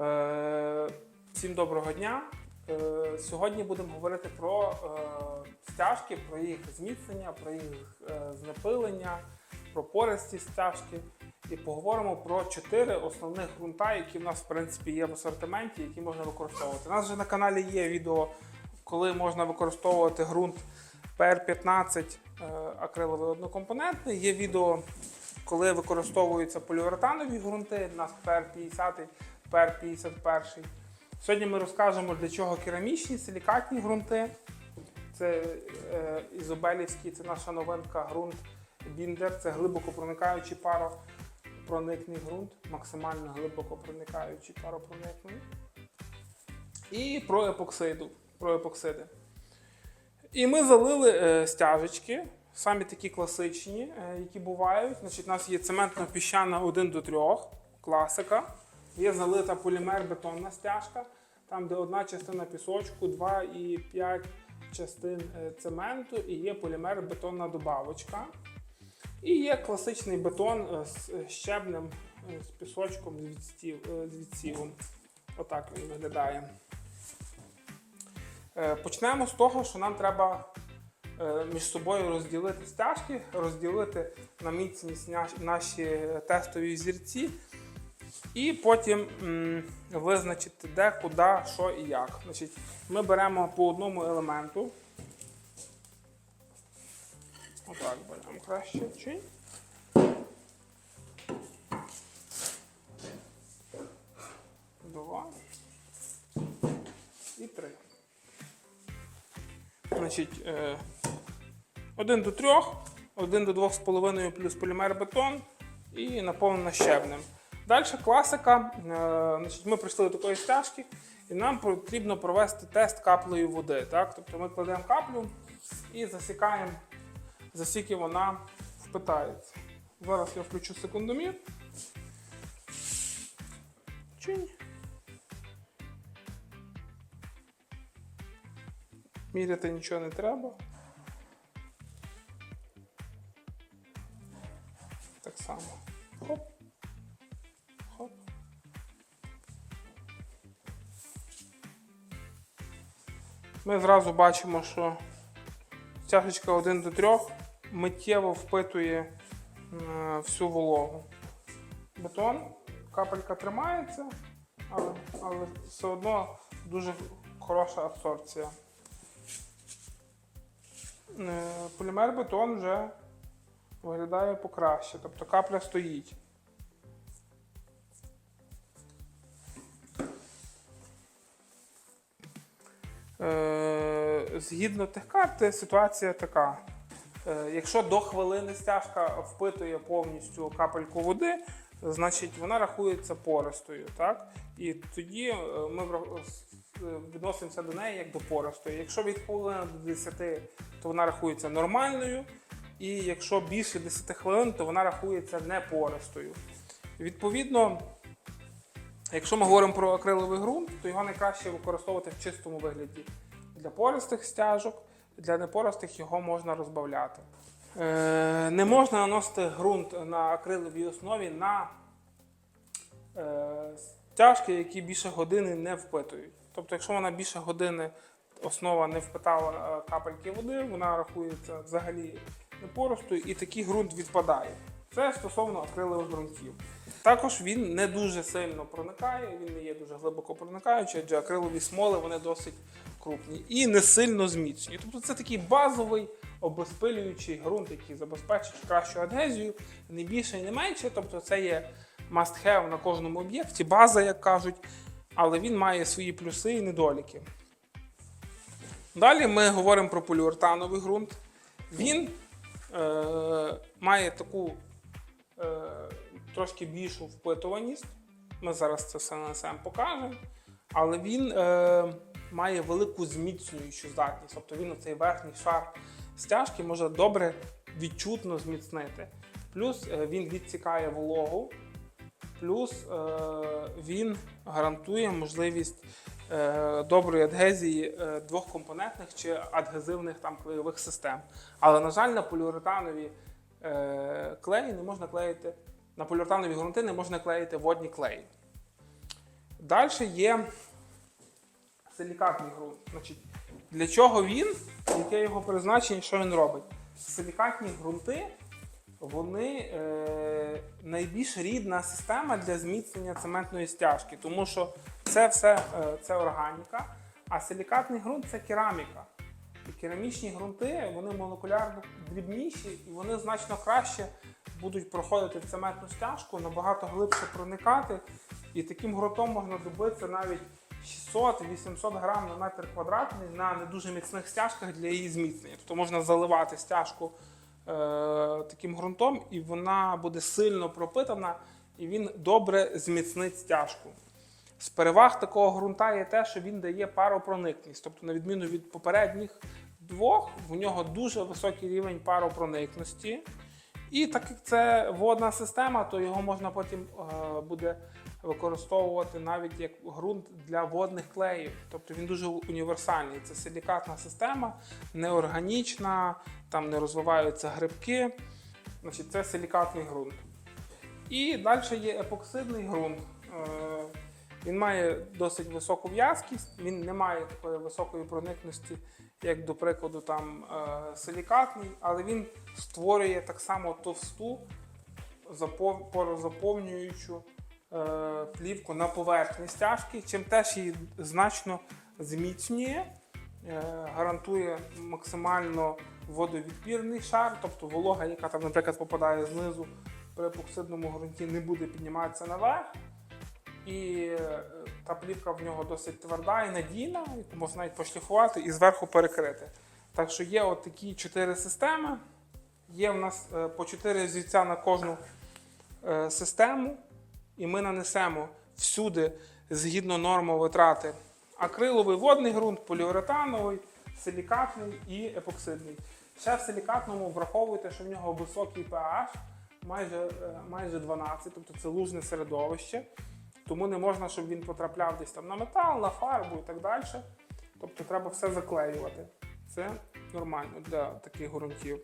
Е, Всім доброго дня. Е, Сьогодні будемо говорити про е, стяжки, про їх зміцнення, про їх знепилення, про пористість стяжки. І поговоримо про чотири основних ґрунта, які в нас в принципі є в асортименті, які можна використовувати. У нас вже на каналі є відео, коли можна використовувати ґрунт PR15 е, акриловий однокомпонентний. Є відео, коли використовуються поліуретанові ґрунти, у нас PR50, PR51. Сьогодні ми розкажемо, для чого керамічні, силікатні ґрунти. Це е, ізобелівський, це наша новинка ґрунт Біндер, це глибоко проникаючий паропроникний ґрунт, максимально глибоко проникаючий паропроникний. І про епоксиду, про епоксиди. І ми залили е, стяжечки, самі такі класичні, е, які бувають. Значить, у нас є цементно-піщана 1 до 3, класика. Є залита полімер-бетонна стяжка, там де одна частина пісочку, 2 і 5 частин е, цементу, і є полімер-бетонна добавочка. І є класичний бетон е, з е, щебнем, е, з пісочком, з, відсівом. Отак він виглядає. Почнемо з того, що нам треба між собою розділити стяжки, розділити на міцність наші тестові зірці, і потім м, визначити, де, куди, що і як. Значить, ми беремо по одному елементу. Отак беремо краще. Чинь. Два. І три. Значить, е, один до трьох, один до двох з половиною плюс полімер бетон і наповнена щебнем. Далі класика. Е, значить, ми прийшли до такої стяжки, і нам потрібно провести тест каплею води. Так? Тобто ми кладемо каплю і засікаємо, за скільки вона впитається. Зараз я включу секундомір. Чинь. Міряти нічого не треба. Так само. Хоп. Ми зразу бачимо, що стяжечка 1 до 3 миттєво впитує е, всю вологу. Бетон, капелька тримається, але, але все одно дуже хороша абсорбція. Е, Полімер бетон вже виглядає покраще, тобто капля стоїть. Е, Згідно тих карт, ситуація така. Е, Якщо до хвилини стяжка впитує повністю капельку води, значить вона рахується пористою. Так? І тоді е, ми е, відносимося до неї як до пористої. Якщо від хвилини до 10, то вона рахується нормальною. І якщо більше 10 хвилин, то вона рахується непористою. Відповідно, якщо ми говоримо про акриловий ґрунт, то його найкраще використовувати в чистому вигляді. Для пористих стяжок, для непористих його можна розбавляти. Е, не можна наносити ґрунт на акриловій основі на е, стяжки, які більше години не впитують. Тобто, якщо вона більше години основа не впитала е, капельки води, вона рахується взагалі непоростою і такий ґрунт відпадає. Це стосовно акрилових ґрунтів. Також він не дуже сильно проникає, він не є дуже глибоко проникаючий, адже акрилові смоли вони досить крупні і не сильно зміцнюють. Тобто це такий базовий обезпилюючий ґрунт, який забезпечить кращу адгезію, не більше і не менше. Тобто це є must have на кожному об'єкті, база, як кажуть, але він має свої плюси і недоліки. Далі ми говоримо про поліуретановий ґрунт. Він е, має таку е, трошки більшу впитуваність. Ми зараз це все нанесемо, покажемо. Але він е, має велику зміцнюючу здатність. Тобто він оцей верхній шар стяжки може добре відчутно зміцнити. Плюс е, він відсікає вологу, плюс е, він гарантує можливість е, доброї адгезії двохкомпонентних чи адгезивних там клейових систем. Але, на жаль, на поліуретанові клеї не можна клеїти, на поліуретанові ґрунти не можна клеїти водні клеї. Далі є силікатний ґрунт. Значить, для чого він, яке його призначення, що він робить? Силікатні ґрунти вони е, найбільш рідна система для зміцнення цементної стяжки, тому що це все е, це органіка, а силікатний ґрунт це кераміка. І керамічні ґрунти вони молекулярно дрібніші і вони значно краще будуть проходити цементну стяжку, набагато глибше проникати. І таким ґрунтом можна добитися навіть 600-800 грам на метр квадратний на не дуже міцних стяжках для її зміцнення. Тобто можна заливати стяжку е, таким ґрунтом, і вона буде сильно пропитана, і він добре зміцнить стяжку. З переваг такого ґрунта є те, що він дає паропроникність. Тобто, на відміну від попередніх двох, в нього дуже високий рівень паропроникності. І так як це водна система, то його можна потім е, буде використовувати навіть як ґрунт для водних клеїв. Тобто він дуже універсальний. Це силікатна система, неорганічна, там не розвиваються грибки. Значить, це силікатний ґрунт. І далі є епоксидний ґрунт. Е, Він має досить високу в'язкість, він не має такої високої проникності, як, до прикладу, там е, силікатний, але він створює так само товсту запов- порозаповнюючу плівку на поверхні стяжки, чим теж її значно зміцнює, е, гарантує максимально водовідпірний шар, тобто волога, яка там, наприклад, попадає знизу при епоксидному ґрунті, не буде підніматися наверх. І е, та плівка в нього досить тверда і надійна, яку можна навіть пошліфувати і зверху перекрити. Так що є от такі чотири системи. Є в нас е, по чотири зільця на кожну е, систему, і ми нанесемо всюди згідно норми витрати акриловий водний ґрунт, поліуретановий, силікатний і епоксидний. Ще в силікатному враховуйте, що в нього високий pH, майже, е, майже 12, тобто це лужне середовище. Тому не можна, щоб він потрапляв десь там на метал, на фарбу і так далі. Тобто треба все заклеювати. Це нормально для таких ґрунтів.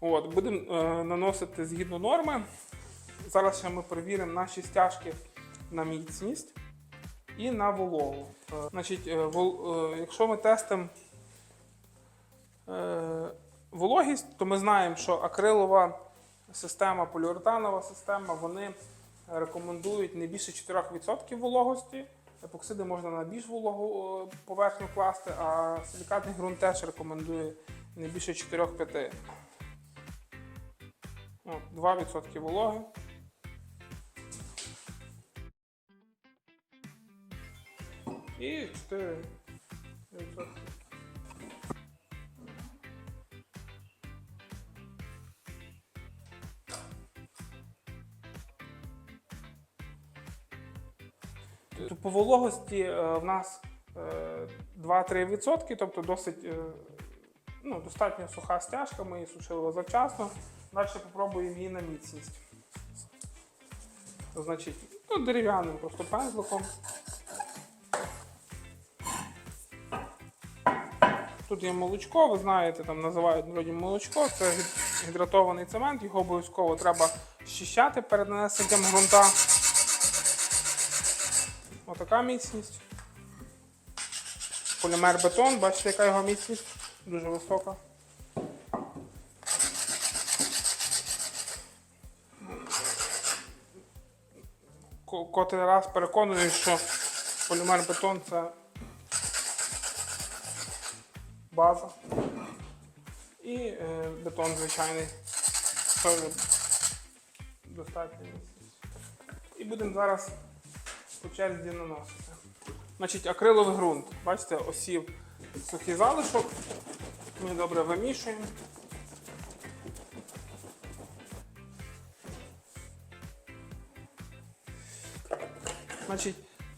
От, будемо е, наносити згідно норми. Зараз ще ми перевіримо наші стяжки на міцність і на вологу. Е, значить, е, е, якщо ми тестимо вологість, то ми знаємо, що акрилова система, поліуретанова система, вони рекомендують не більше 4% вологості. Епоксиди можна на більш вологу поверхню класти, а силікатний ґрунт теж рекомендує не більше 4-5. 2% вологи. І 4%. Тобто по вологості е, в нас е, 2-3%, тобто досить е, ну, достатньо суха стяжка, ми її сушили завчасно. Далі попробуємо її на міцність. Значить, ну, дерев'яним просто пензликом. Тут є молочко, ви знаєте, там називають вроді молочко, це гідратований цемент, його обов'язково треба щищати перед нанесенням ґрунта. Отака міцність. Полімер бетон, бачите, яка його міцність? Дуже висока. Ко- Котрий раз переконую, що полімер бетон це база. І е, бетон звичайний. Достатньо. І будемо зараз по черзі наносити. Значить, акриловий ґрунт. Бачите, осів сухий залишок. Ми добре вимішуємо. Значить,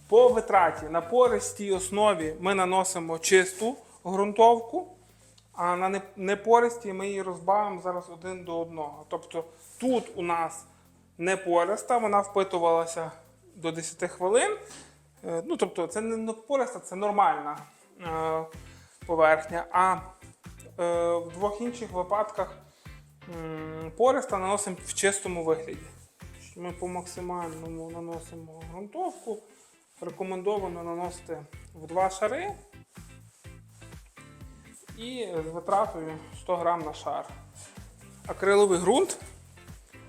по витраті на пористій основі ми наносимо чисту ґрунтовку, а на не- непористій ми її розбавимо зараз один до одного. Тобто тут у нас непориста, вона впитувалася до 10 хвилин. Е, Ну, тобто, це не непориста, це нормальна е, поверхня. А е, в двох інших випадках пориста наносимо в чистому вигляді. Ми по максимальному наносимо ґрунтовку. Рекомендовано наносити в два шари і з витратою 100 грам на шар. Акриловий ґрунт.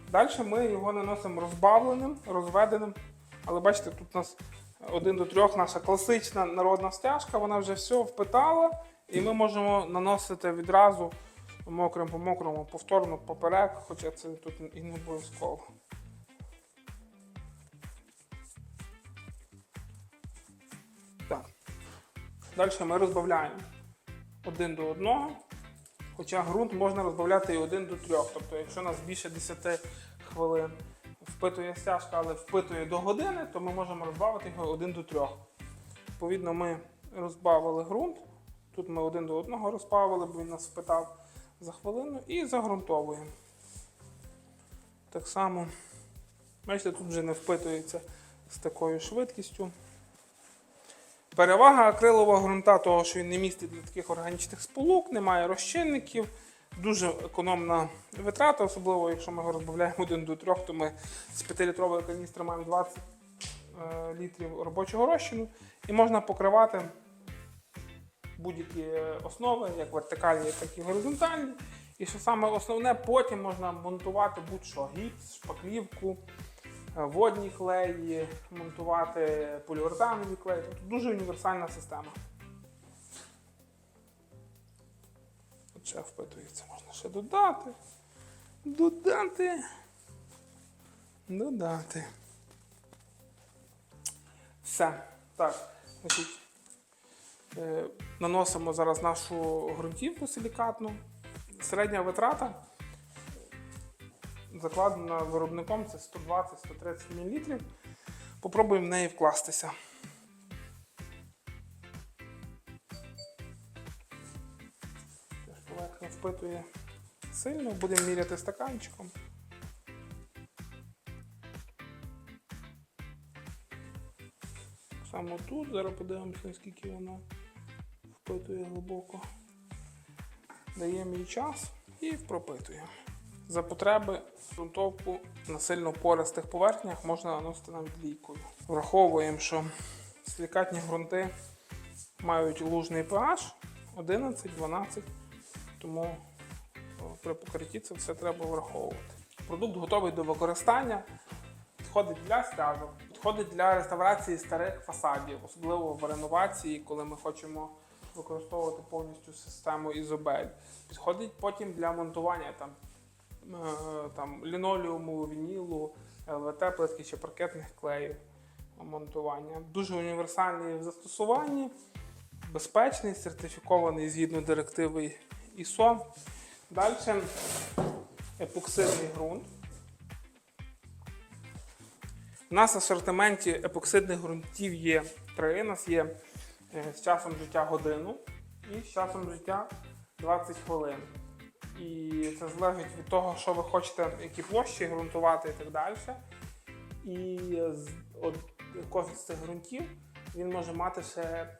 Далі ми його наносимо розбавленим, розведеним. Але бачите, тут у нас один до трьох наша класична народна стяжка, вона вже все впитала, і ми можемо наносити відразу мокрим по мокрому, повторно поперек, хоча це тут і не обов'язково. Так. Далі ми розбавляємо один до одного. Хоча ґрунт можна розбавляти і один до трьох. Тобто, якщо у нас більше 10 хвилин впитує стяжка, але впитує до години, то ми можемо розбавити його один до трьох. Відповідно, ми розбавили ґрунт. Тут ми один до одного розбавили, бо він нас впитав за хвилину і загрунтовуємо. Так само, бачите, тут вже не впитується з такою швидкістю. Перевага акрилового ґрунта, того, що він не містить для таких органічних сполук, немає розчинників, дуже економна витрата, особливо якщо ми його розбавляємо один до трьох, то ми з 5-літрової каністри маємо 20 е, літрів робочого розчину і можна покривати будь-які основи, як вертикальні, так і горизонтальні. І що саме основне, потім можна монтувати будь-що гіпс, шпаклівку, водні клеї, монтувати поліуретанові клеї. Тобто дуже універсальна система. Ще впитується, можна ще додати. Додати. Додати. Все. Так, значить, е, наносимо зараз нашу ґрунтівку силікатну. Середня витрата закладена виробником це 120-130 мл. Попробуємо в неї вкластися. Поверхня впитує сильно, будемо міряти стаканчиком. Саме тут, зараз подивимося, наскільки вона впитує глибоко. Даємо їй час і пропитуємо. За потреби ґрунтовку на сильно пористих поверхнях можна наносити навіть лійкою. Враховуємо, що силікатні ґрунти мають лужний pH 11-12, тому при покритті це все треба враховувати. Продукт готовий до використання, підходить для стяжок, підходить для реставрації старих фасадів, особливо в реновації, коли ми хочемо використовувати повністю систему ізобель. Підходить потім для монтування там, е, там, лінолеуму, вінілу, ЛВТ плитки чи паркетних клеїв монтування. Дуже універсальний в застосуванні, безпечний, сертифікований згідно директиви ISO. Далі епоксидний ґрунт. У нас в асортименті епоксидних ґрунтів є три. У нас є е, з часом життя годину і з часом життя 20 хвилин. І це залежить від того, що ви хочете, які площі ґрунтувати і так далі. І от, кожен з цих ґрунтів він може мати ще е,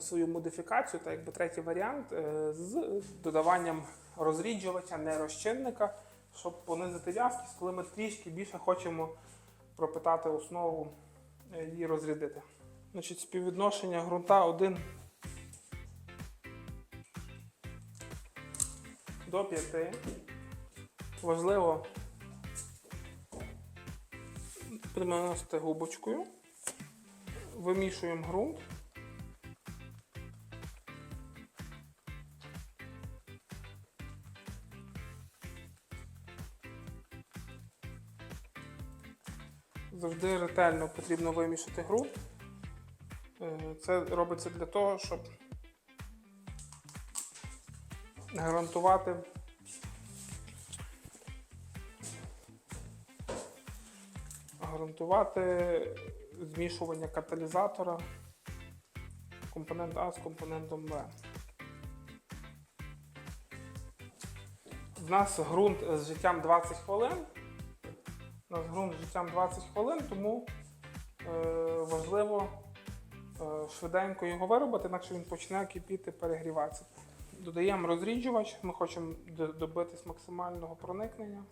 свою модифікацію, так якби третій варіант, е, з додаванням розріджувача, не розчинника, щоб понизити в'язкість, коли ми трішки більше хочемо пропитати основу е, і розрядити. Значить, співвідношення ґрунта 1 до 5. Важливо наносити губочкою. Вимішуємо ґрунт. Завжди ретельно потрібно вимішати ґрунт. Е, Це робиться для того, щоб гарантувати гарантувати змішування каталізатора компонент А з компонентом Б. У нас ґрунт з життям 20 хвилин. У нас ґрунт з життям 20 хвилин, тому е, важливо е, швиденько його виробити, інакше він почне кипіти, перегріватися. Додаємо розріджувач, ми хочемо добитись максимального проникнення.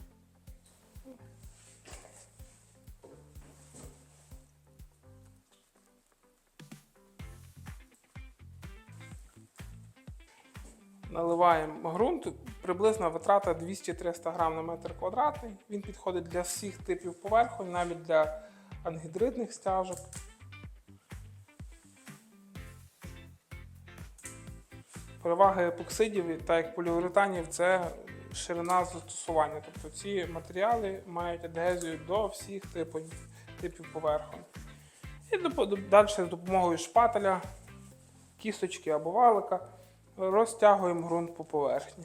Наливаємо ґрунт, приблизно витрата 200-300 грам на метр квадратний. Він підходить для всіх типів поверхонь, навіть для ангідридних стяжок. Перевага епоксидів та як поліуретанів це ширина застосування. Тобто ці матеріали мають адгезію до всіх типів, типів поверхонь. І далі з допомогою шпателя, кісточки або валика розтягуємо ґрунт по поверхні.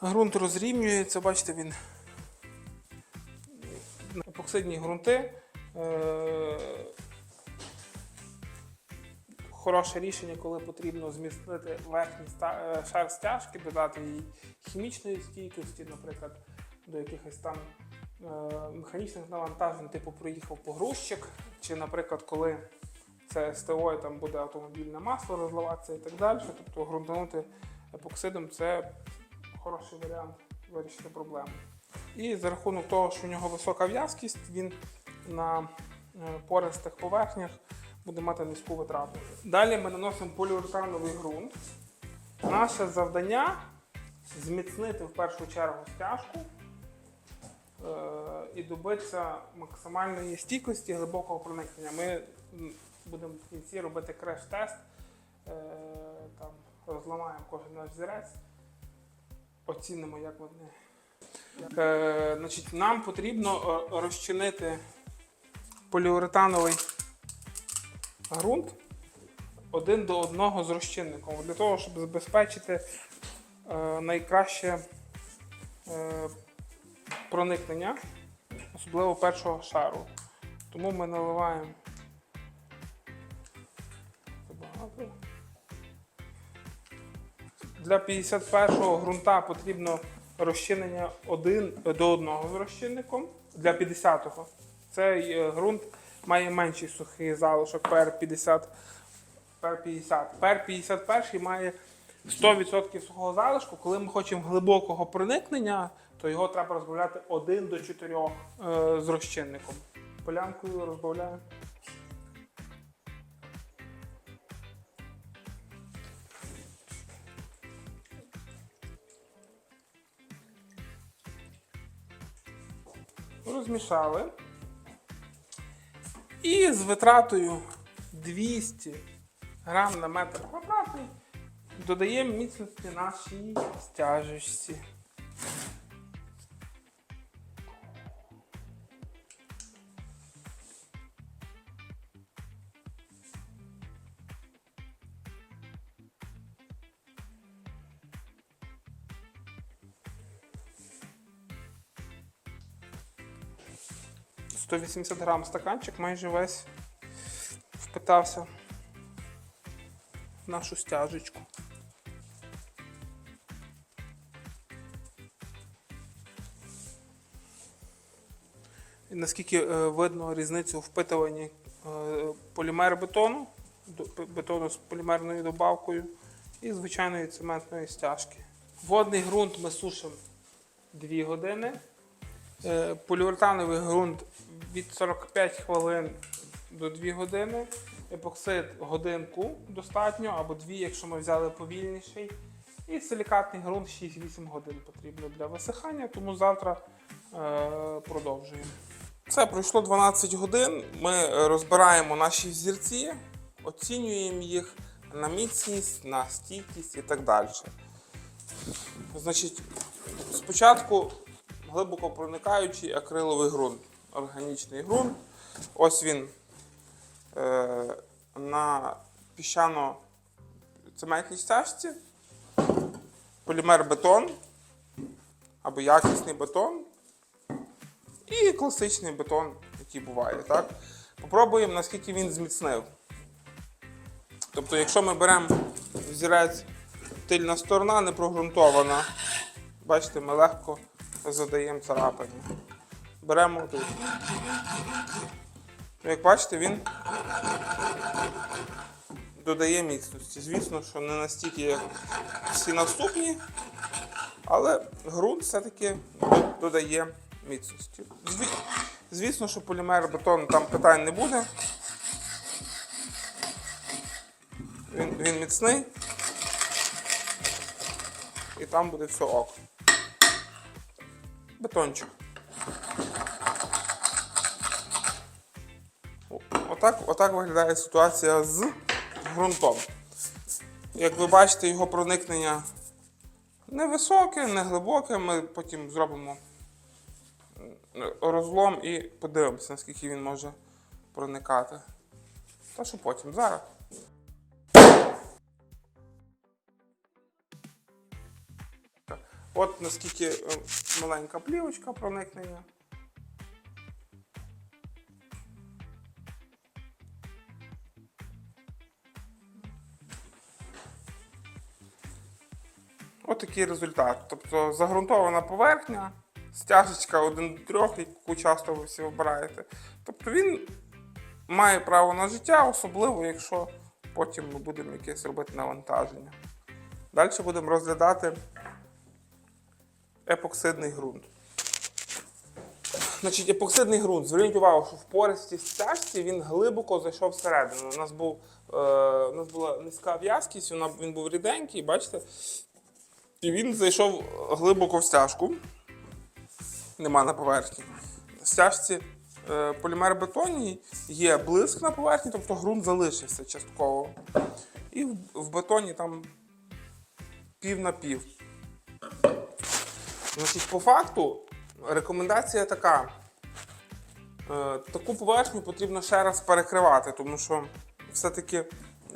Грунт розрівнюється, бачите, він епоксидні ґрунти. Е, Хороше рішення, коли потрібно змістити верхній е, шар стяжки, додати їй хімічної стійкості, наприклад, до якихось там е, механічних навантажень, типу проїхав погрузчик, чи, наприклад, коли це СТО, там буде автомобільне масло розливатися і так далі. Тобто ґрунтанути епоксидом це хороший варіант вирішити проблему. І за рахунок того, що в нього висока в'язкість, він на е, пористих поверхнях буде мати низьку витрату. Далі ми наносимо поліуретановий ґрунт. Наше завдання зміцнити в першу чергу стяжку е, і добитися максимальної стійкості глибокого проникнення. Ми будемо в кінці робити креш-тест, е, розламаємо кожен наш зірець, оцінимо, як вони. Е, значить, нам потрібно е, розчинити поліуретановий ґрунт один до одного з розчинником для того, щоб забезпечити е, найкраще е, проникнення, особливо першого шару. Тому ми наливаємо Для 51-го ґрунта потрібно розчинення один до одного з розчинником. Для 50-го цей е, ґрунт має менший сухий залишок пер 50. Пер 50. Пер 51 має 100% сухого залишку. Коли ми хочемо глибокого проникнення, то його треба розбавляти 1 до 4 е, з розчинником. Полянкою розбавляємо. Розмішали. І з витратою 200 грам на метр квадратний додаємо міцності нашій стяжечці. – 180 грам стаканчик майже весь впитався в нашу стяжечку. І наскільки е, видно різницю у впитуванні е, полімер бетону, бетону з полімерною добавкою і звичайної цементної стяжки. Водний ґрунт ми сушимо 2 години. Е, Поліуретановий ґрунт від 45 хвилин до 2 години. Епоксид годинку достатньо, або 2, якщо ми взяли повільніший. І силікатний ґрунт 6-8 годин потрібно для висихання, тому завтра е, продовжуємо. Це пройшло 12 годин. Ми розбираємо наші взірці, оцінюємо їх на міцність, на стійкість і так далі. Значить, спочатку глибоко проникаючий акриловий ґрунт, органічний ґрунт. Ось він е, на піщано-цементній стяжці, полімер бетон або якісний бетон і класичний бетон, який буває. Так? Попробуємо, наскільки він зміцнив. Тобто, якщо ми беремо взірець тильна сторона не прогрунтована, бачите, ми легко задаємо царапини. Беремо тут. Ну, Як бачите, він додає міцності. Звісно, що не настільки, як всі наступні, але ґрунт все-таки додає міцності. Звісно, що полімер бетон там питань не буде. Він, він міцний. І там буде все ок. Бетончик. Отак, отак виглядає ситуація з ґрунтом. Як ви бачите, його проникнення невисоке, не глибоке. Ми потім зробимо розлом і подивимося, наскільки він може проникати. Та що потім, зараз. От наскільки е, маленька плівочка проникнення. От такий результат. Тобто загрунтована поверхня, стяжечка 1 до 3, яку часто ви всі обираєте. Тобто він має право на життя, особливо якщо потім ми будемо якесь робити навантаження. Далі будемо розглядати епоксидний ґрунт. Значить, епоксидний ґрунт. Зверніть увагу, що в пористій стяжці він глибоко зайшов всередину. У нас, був, е, у нас була низька в'язкість, він був ріденький, бачите? І він зайшов глибоко в стяжку. Нема на поверхні. В стяжці е, полімер бетонній є блиск на поверхні, тобто ґрунт залишився частково. І в, в бетоні там пів на пів. Значить, по факту рекомендація така. Е, Таку поверхню потрібно ще раз перекривати, тому що все-таки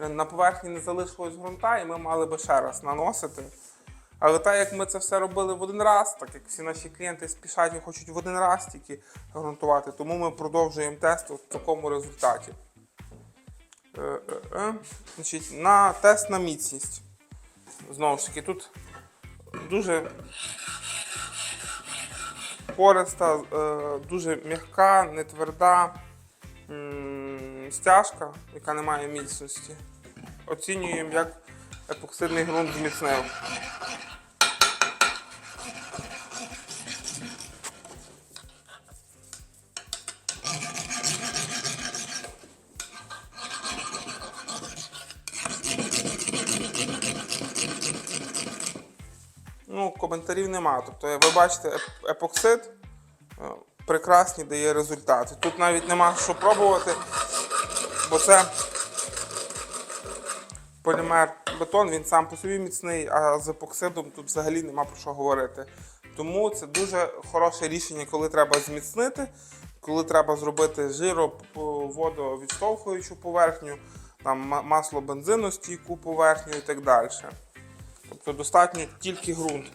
е, на поверхні не залишилось ґрунта, і ми мали би ще раз наносити. Але так як ми це все робили в один раз, так як всі наші клієнти спішать і хочуть в один раз тільки ґрунтувати, тому ми продовжуємо тест в такому результаті. Е, е, е. Значить, на тест на міцність. Знову ж таки, тут дуже пориста, е, дуже м'яка, не тверда стяжка, яка не має міцності. Оцінюємо, як епоксидний ґрунт зміцнив. Ну, коментарів нема. Тобто, ви бачите, епоксид е, прекрасні дає результати. Тут навіть нема що пробувати, бо це полімер бетон, він сам по собі міцний, а з епоксидом тут взагалі нема про що говорити. Тому це дуже хороше рішення, коли треба зміцнити, коли треба зробити жиро водовідштовхуючу поверхню, там ма- масло бензиностійку поверхню і так далі. Тобто достатньо тільки ґрунт.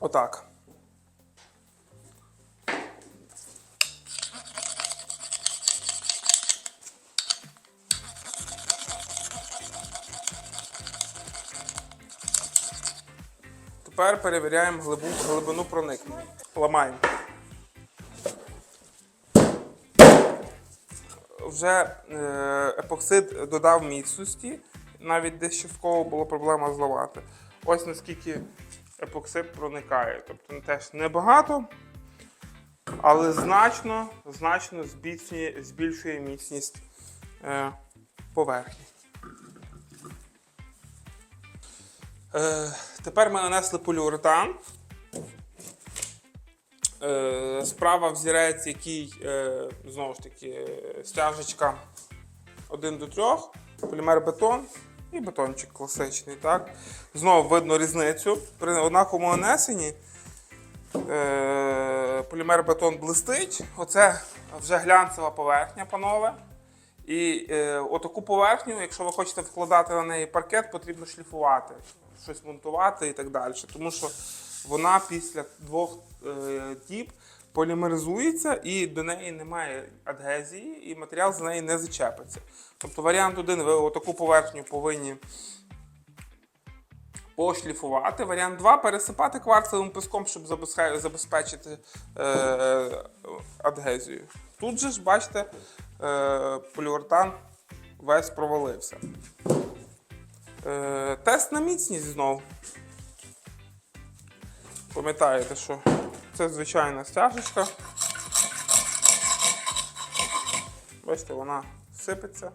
Отак. Тепер перевіряємо глибу, глибину проникнення. Ламаємо. вже е, епоксид додав міцності, навіть десь частково була проблема зламати. Ось наскільки епоксид проникає. Тобто теж небагато, але значно, значно збільшує, збільшує міцність е, поверхні. Е, тепер ми нанесли поліуретан. Е, справа взірець, який е, знову ж таки стяжечка 1 до 3, полімер бетон і бетончик класичний. Так? Знову видно різницю. При однаковому нанесенні е, полімер бетон блистить. Оце вже глянцева поверхня, панове. І е, отаку поверхню, якщо ви хочете вкладати на неї паркет, потрібно шліфувати, щось монтувати і так далі. Тому що вона після двох е, діб полімеризується і до неї немає адгезії, і матеріал з неї не зачепиться. Тобто варіант один, ви отаку поверхню повинні пошліфувати. Варіант 2 пересипати кварцевим піском, щоб забезпечити е, адгезію. Тут же ж, бачите, е, поліуретан весь провалився. Е, тест на міцність знову. Пам'ятаєте, що це звичайна стяжечка. Бачите, вона сипеться.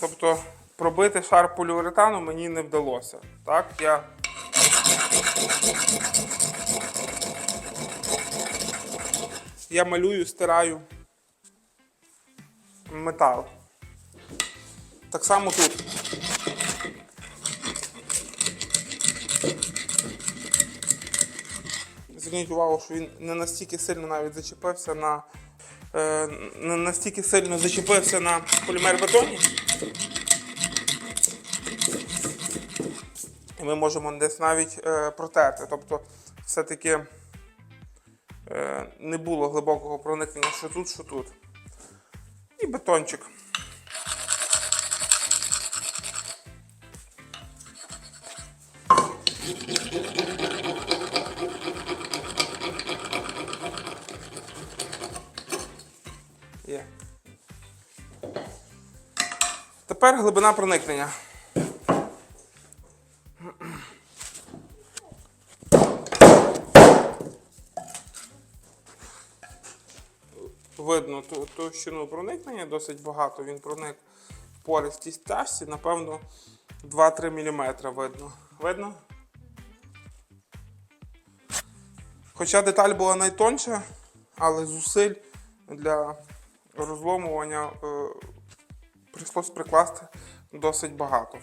Тобто пробити шар поліуретану мені не вдалося. Так, я я малюю, стираю метал. Так само тут. Зверніть увагу, що він не настільки сильно навіть зачепився на. Е, не настільки сильно зачепився на полімер бетоні. І ми можемо десь навіть е, протерти. Тобто, все-таки не було глибокого проникнення що тут, що тут. І бетончик. Тепер глибина проникнення. Видно ту товщину проникнення, досить багато. Він проник в пористій стяжці, напевно, 2-3 мм видно. Видно? Хоча деталь була найтонша, але зусиль для розломування е, прийшлось прикласти досить багато.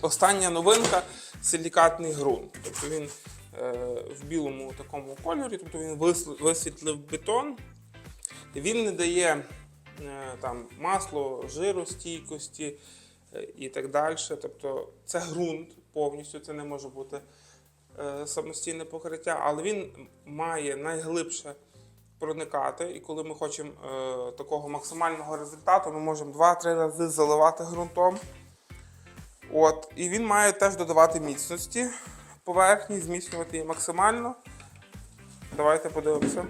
Остання новинка силікатний ґрунт. Тобто він е, в білому такому кольорі, тобто він висвітлив бетон. Він не дає е, там, масло, жиростійкості е, і так далі. Тобто це ґрунт повністю, це не може бути е, самостійне покриття, але він має найглибше проникати. І коли ми хочемо такого максимального результату, ми можемо 2-3 рази заливати ґрунтом. От, і він має теж додавати міцності поверхні, зміцнювати її максимально. Давайте подивимося.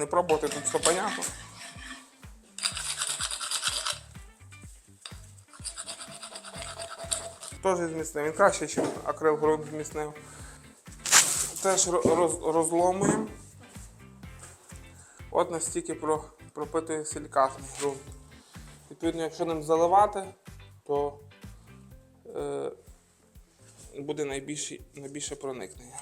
Не пробувати, тут все понятно. Теж зміцнив. Він краще, ніж акрил ґрунт зміцнив. Теж роз- розломуємо. От настільки про, пропитує силікатний ґрунт. Відповідно, якщо ним заливати, то е, буде найбільше, найбільше проникнення.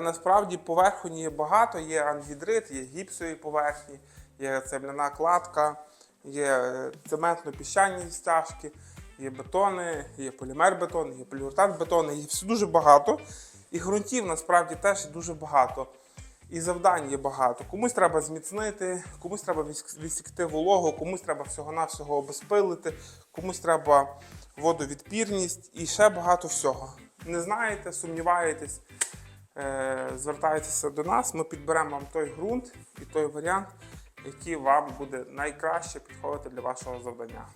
Насправді поверхонь є багато, є ангідрит, є гіпсові поверхні, є цемляна кладка, є е, цементно-піщані стяжки, є бетони, є полімер-бетон, є поліуретан бетони, є все дуже багато. І ґрунтів насправді теж дуже багато. І завдань є багато. Комусь треба зміцнити, комусь треба відсікти вологу, комусь треба всього-навсього обезпилити, комусь треба водовідпірність і ще багато всього. Не знаєте, сумніваєтесь, звертайтеся до нас, ми підберемо вам той ґрунт і той варіант, який вам буде найкраще підходити для вашого завдання.